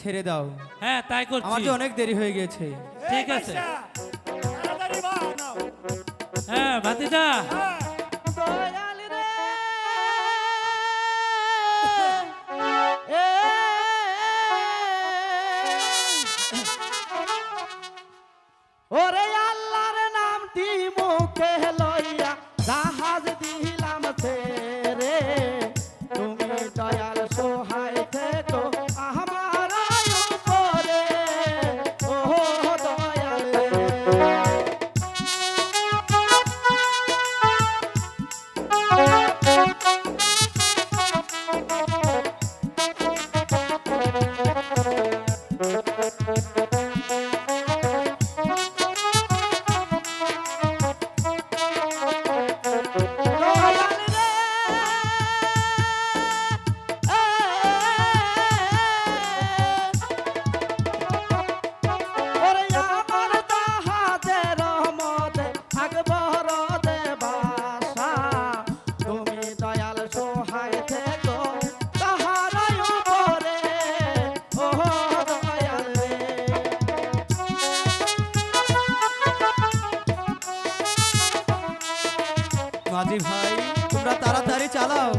ছেড়ে দাও। হ্যাঁ তাই করছি। আমার তো অনেক দেরি হয়ে গেছে। ঠিক আছে। হ্যাঁ ভাতিজা। মাঝি ভাই তোমরা তাড়াতাড়ি চালাও।